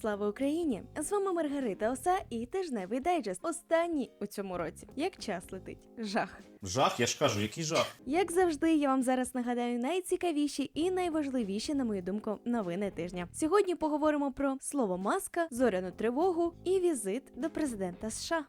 Слава Україні! З вами Маргарита Оса і тижневий дайджест. Останній у цьому році. Як час летить? Жах. Жах, я ж кажу, який жах. Як завжди, я вам зараз нагадаю найцікавіші і найважливіші, на мою думку, новини тижня. Сьогодні поговоримо про слово маска, зоряну тривогу і візит до президента США.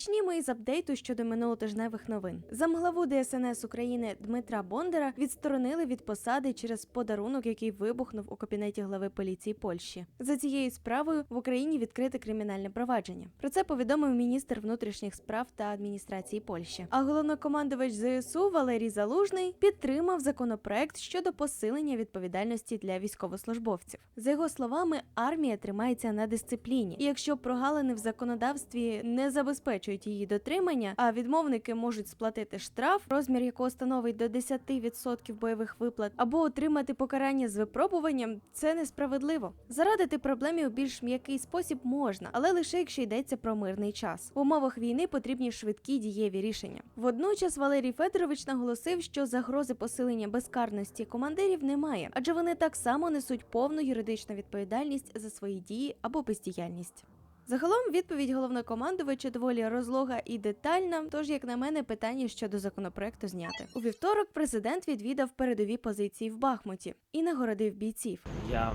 Почнімо із апдейту щодо минулотижневих новин. Замглаву ДСНС України Дмитра Бондара відсторонили від посади через подарунок, який вибухнув у кабінеті глави поліції Польщі. За цією справою в Україні відкрите кримінальне провадження. Про це повідомив міністр внутрішніх справ та адміністрації Польщі. А головнокомандувач ЗСУ Валерій Залужний підтримав законопроект щодо посилення відповідальності для військовослужбовців. За його словами, армія тримається на дисципліні, і якщо прогалини в законодавстві не забезпечують її дотримання, а відмовники можуть сплатити штраф, розмір якого становить до 10% бойових виплат, або отримати покарання з випробуванням, це несправедливо. Зарадити проблемі у більш м'який спосіб можна, але лише якщо йдеться про мирний час. В умовах війни потрібні швидкі дієві рішення. Водночас Валерій Федорович наголосив, що загрози посилення безкарності командирів немає, адже вони так само несуть повну юридичну відповідальність за свої дії або бездіяльність. Загалом відповідь головнокомандувача доволі розлога і детальна. Тож, як на мене, питання щодо законопроекту зняти. У вівторок президент відвідав передові позиції в Бахмуті і нагородив бійців. Я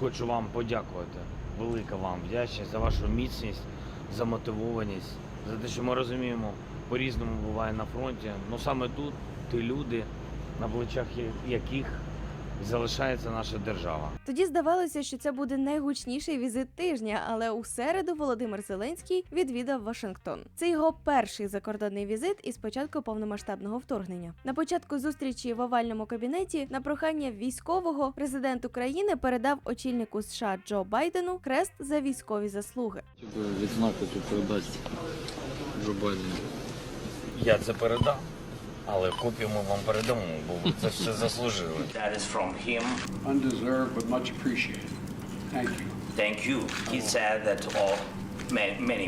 хочу вам подякувати. Велика вам вдячність за вашу міцність, за мотивованість, за те, що ми розуміємо, по-різному буває на фронті. Ну саме тут ті люди, на плечах яких залишається наша держава. Тоді здавалося, що це буде найгучніший візит тижня, але у середу Володимир Зеленський відвідав Вашингтон. Це його перший закордонний візит із початку повномасштабного вторгнення. На початку зустрічі в овальному кабінеті на прохання військового президент України передав очільнику США Джо Байдену крест за військові заслуги. Відзнаку цю передати Джо Байдену. Я це передав, але копію ми вам передамо, бо ви це все заслужили. That is from him. Undeserved, but much appreciated. Thank you. Thank you. He said that all many, many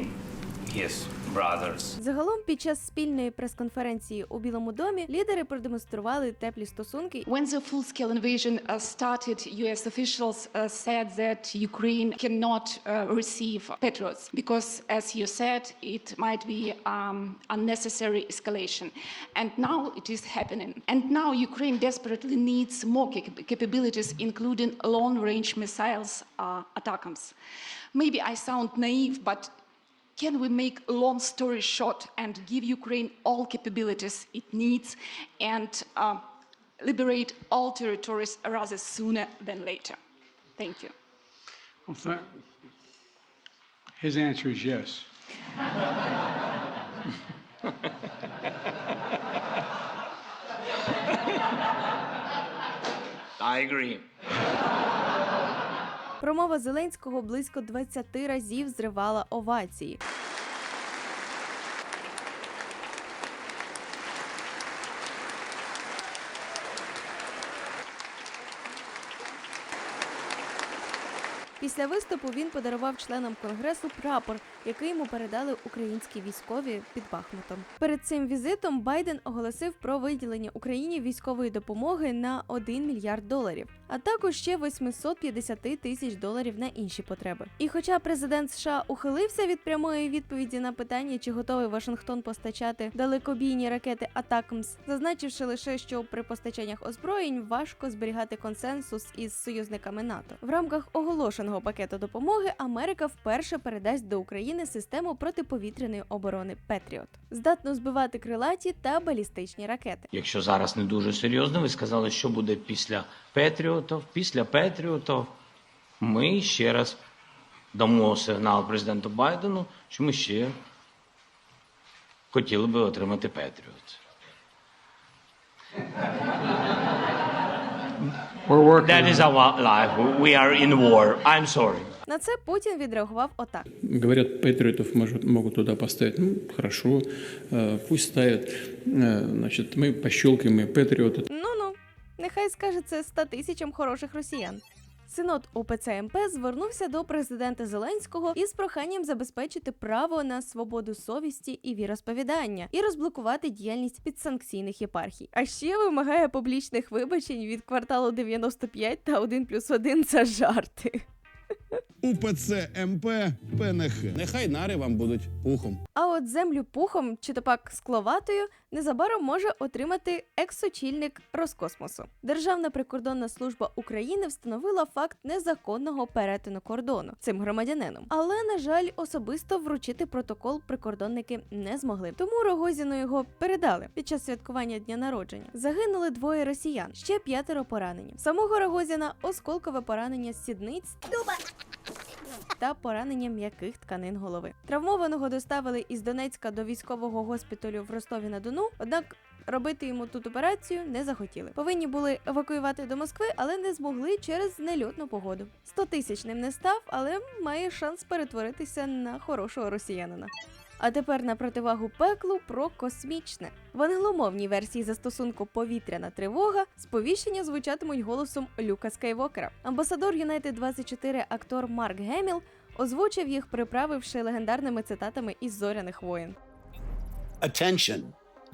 his Brothers Загалом, під час спільної прес-конференції у Білому домі лідери продемонстрували теплі стосунки When the full-scale invasion uh, started, U.S. officials uh, said that Ukraine cannot uh, receive Patriots because, as you said, it might be um, unnecessary escalation. And now it is happening. And now Ukraine desperately needs more capabilities, including long-range missiles uh, ATACMS. Maybe I sound naive, but can we make a long story short and give Ukraine all capabilities it needs and uh, liberate all territories rather sooner than later? Thank you. Well, tha- His answer is yes. I agree. Промова Зеленського близько 20 разів зривала овації. Після виступу він подарував членам конгресу прапор, який йому передали українські військові під Бахмутом. Перед цим візитом Байден оголосив про виділення Україні військової допомоги на 1 мільярд доларів, а також ще 850 тисяч доларів на інші потреби. І хоча президент США ухилився від прямої відповіді на питання, чи готовий Вашингтон постачати далекобійні ракети Атакмс, зазначивши лише, що при постачаннях озброєнь важко зберігати консенсус із союзниками НАТО. В рамках оголошеного пакету допомоги Америка вперше передасть до України систему протиповітряної оборони Петріот, здатну збивати крилаті та балістичні ракети. Якщо зараз не дуже серйозно, ви сказали, що буде після Петріотів. Після Петріотів ми ще раз дамо сигнал президенту Байдену, що ми ще хотіли би отримати Петріот. We're working That on is our life. We are in war. I'm sorry. На це Путін відреагував отак. Говорят, патриотов может, могут туда поставить. Ну, хорошо, э, пусть ставят. Э, Значит, мы пощелкаем и патриоты. Ну ну, нехай скаже це ста тисячам хороших росіян. Синод ОПЦ МП звернувся до президента Зеленського із проханням забезпечити право на свободу совісті і віросповідання і розблокувати діяльність підсанкційних єпархій. А ще вимагає публічних вибачень від кварталу 95 та 1 плюс 1 за жарти. УПЦ МП ПНХ. Нехай нари вам будуть пухом. А от землю пухом чи то пак скловатою незабаром може отримати ексочільник Роскосмосу. Державна прикордонна служба України встановила факт незаконного перетину кордону цим громадянином. Але на жаль, особисто вручити протокол прикордонники не змогли. Тому Рогозіну його передали під час святкування дня народження. Загинули двоє росіян, ще п'ятеро поранені. Самого Рогозіна осколкове поранення з сідниць та поранення м'яких тканин голови. Травмованого доставили із Донецька до військового госпіталю в Ростові на Дону. Однак робити йому тут операцію не захотіли. Повинні були евакуювати до Москви, але не змогли через нельотну погоду. Сто тисяч ним не став, але має шанс перетворитися на хорошого росіянина. А тепер на противагу пеклу про космічне. В англомовній версії застосунку повітряна тривога сповіщення звучатимуть голосом Люка Скайвокера. Амбасадор Юнайтед 24 актор Марк Геміл озвучив їх, приправивши легендарними цитатами із зоряних воїн. Attention.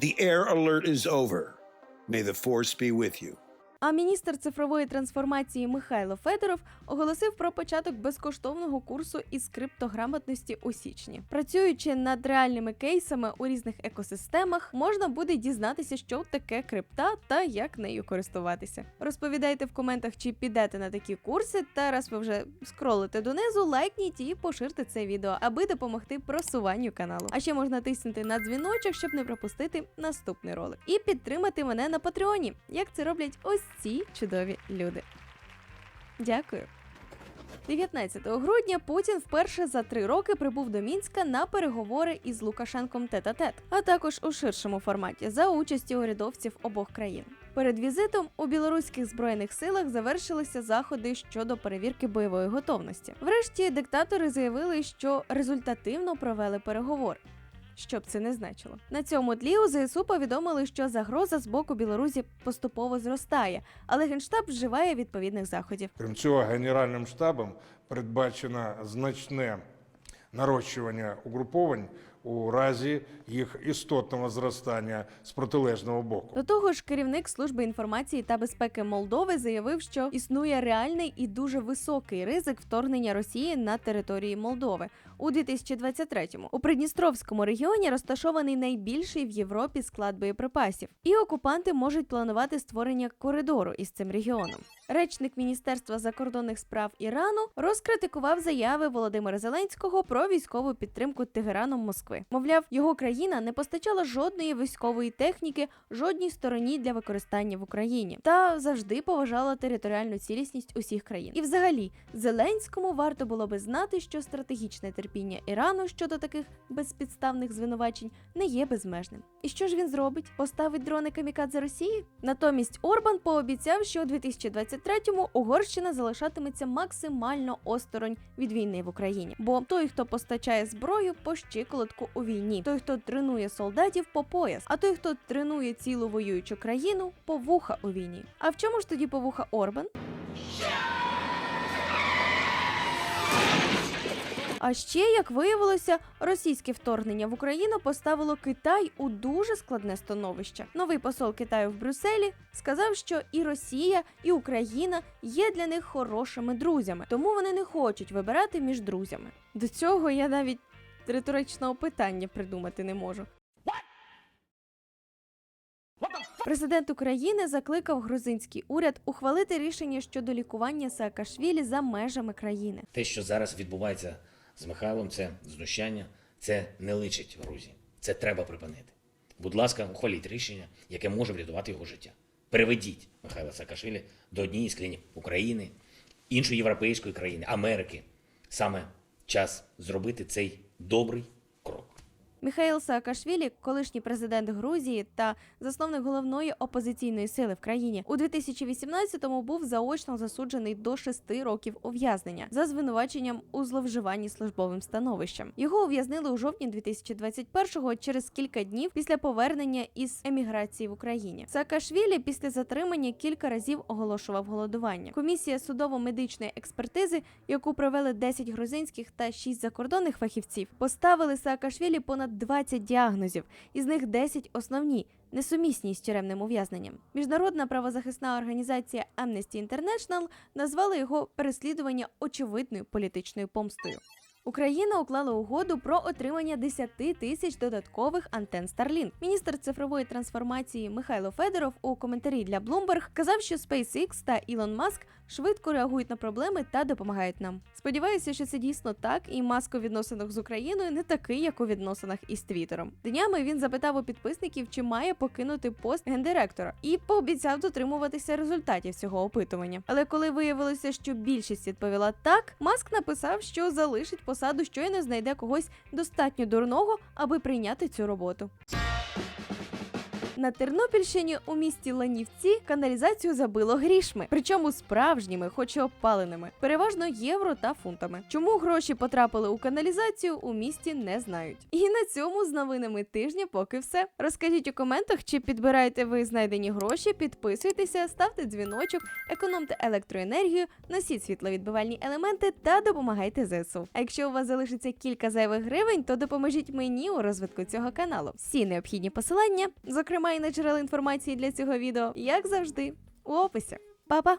The air alert is over. May the force be with you. А міністр цифрової трансформації Михайло Федоров оголосив про початок безкоштовного курсу із криптограмотності у січні. Працюючи над реальними кейсами у різних екосистемах, можна буде дізнатися, що таке крипта та як нею користуватися. Розповідайте в коментах, чи підете на такі курси. Та раз ви вже скролите донизу, лайкніть і поширте це відео, аби допомогти просуванню каналу. А ще можна тиснути на дзвіночок, щоб не пропустити наступний ролик, і підтримати мене на Патреоні, як це роблять ось ці чудові люди. Дякую. 19 грудня Путін вперше за три роки прибув до Мінська на переговори із Лукашенком тет-а-тет, а також у ширшому форматі за участі урядовців обох країн. Перед візитом у білоруських збройних силах завершилися заходи щодо перевірки бойової готовності. Врешті диктатори заявили, що результативно провели переговори. Що б це не значило. На цьому тлі у ЗСУ повідомили, що загроза з боку Білорусі поступово зростає, але генштаб вживає відповідних заходів. Крім цього, Генеральним штабом передбачено значне нарощування угруповань у разі їх істотного зростання з протилежного боку. До того ж, керівник служби інформації та безпеки Молдови заявив, що існує реальний і дуже високий ризик вторгнення Росії на території Молдови у 2023-му. У Придністровському регіоні розташований найбільший в Європі склад боєприпасів, і окупанти можуть планувати створення коридору із цим регіоном. Речник Міністерства закордонних справ Ірану розкритикував заяви Володимира Зеленського про військову підтримку Тегераном Москви. Мовляв, його країна не постачала жодної військової техніки жодній стороні для використання в Україні та завжди поважала територіальну цілісність усіх країн. І взагалі, Зеленському варто було би знати, що стратегічне терпіння Ірану щодо таких безпідставних звинувачень не є безмежним. І що ж він зробить? Поставить дрони камікадзе Росії? Натомість Орбан пообіцяв, що у 2023-му Угорщина залишатиметься максимально осторонь від війни в Україні. Бо той, хто постачає зброю, по щиколотку у війні, той, хто тренує солдатів по пояс, а той, хто тренує цілу воюючу країну, по вуха у війні. А в чому ж тоді повуха Орбан? А ще, як виявилося, російське вторгнення в Україну поставило Китай у дуже складне становище. Новий посол Китаю в Брюсселі сказав, що і Росія, і Україна є для них хорошими друзями, тому вони не хочуть вибирати між друзями. До цього я навіть риторичного питання придумати не можу. Президент України закликав грузинський уряд ухвалити рішення щодо лікування Саакашвілі за межами країни. Те, що зараз відбувається з Михайлом, це знущання, це не личить Грузії. Це треба припинити. Будь ласка, ухваліть рішення, яке може врятувати його життя. Переведіть Михайла Саакашвілі до однієї з країн України, іншої європейської країни, Америки. Саме час зробити цей добрий. Міхаїл Саакашвілі, колишній президент Грузії та засновник головної опозиційної сили в країні, у 2018-му був заочно засуджений до 6 років ув'язнення за звинуваченням у зловживанні службовим становищем. Його ув'язнили у жовтні 2021-го через кілька днів після повернення із еміграції в Україні. Саакашвілі після затримання кілька разів оголошував голодування. Комісія судово-медичної експертизи, яку провели 10 грузинських та 6 закордонних фахівців, поставили Саакашвілі понад 20 діагнозів, із них 10 основні. Несумісні з тюремним ув'язненням. Міжнародна правозахисна організація Amnesty International назвала його переслідування очевидною політичною помстою. Україна уклала угоду про отримання 10 тисяч додаткових антен Starlink. Міністр цифрової трансформації Михайло Федоров у коментарі для Bloomberg казав, що SpaceX та Ілон Маск швидко реагують на проблеми та допомагають нам. Сподіваюся, що це дійсно так, і Маск у відносинах з Україною не такий, як у відносинах із Твіттером. Днями він запитав у підписників, чи має покинути пост гендиректора, і пообіцяв дотримуватися результатів цього опитування. Але коли виявилося, що більшість відповіла так, Маск написав, що залишить посаду, щойно знайде когось достатньо дурного, аби прийняти цю роботу. На Тернопільщині у місті Ланівці каналізацію забило грішми, причому справжніми, хоч і опаленими, переважно євро та фунтами. Чому гроші потрапили у каналізацію, у місті не знають. І на цьому з новинами тижня поки все. Розкажіть у коментах, чи підбираєте ви знайдені гроші, підписуйтеся, ставте дзвіночок, економте електроенергію, носіть світловідбивальні елементи та допомагайте ЗСУ. А якщо у вас залишиться кілька зайвих гривень, то допоможіть мені у розвитку цього каналу. Всі необхідні посилання, зокрема і на джерела інформації для цього відео, як завжди, у описі. Па-па!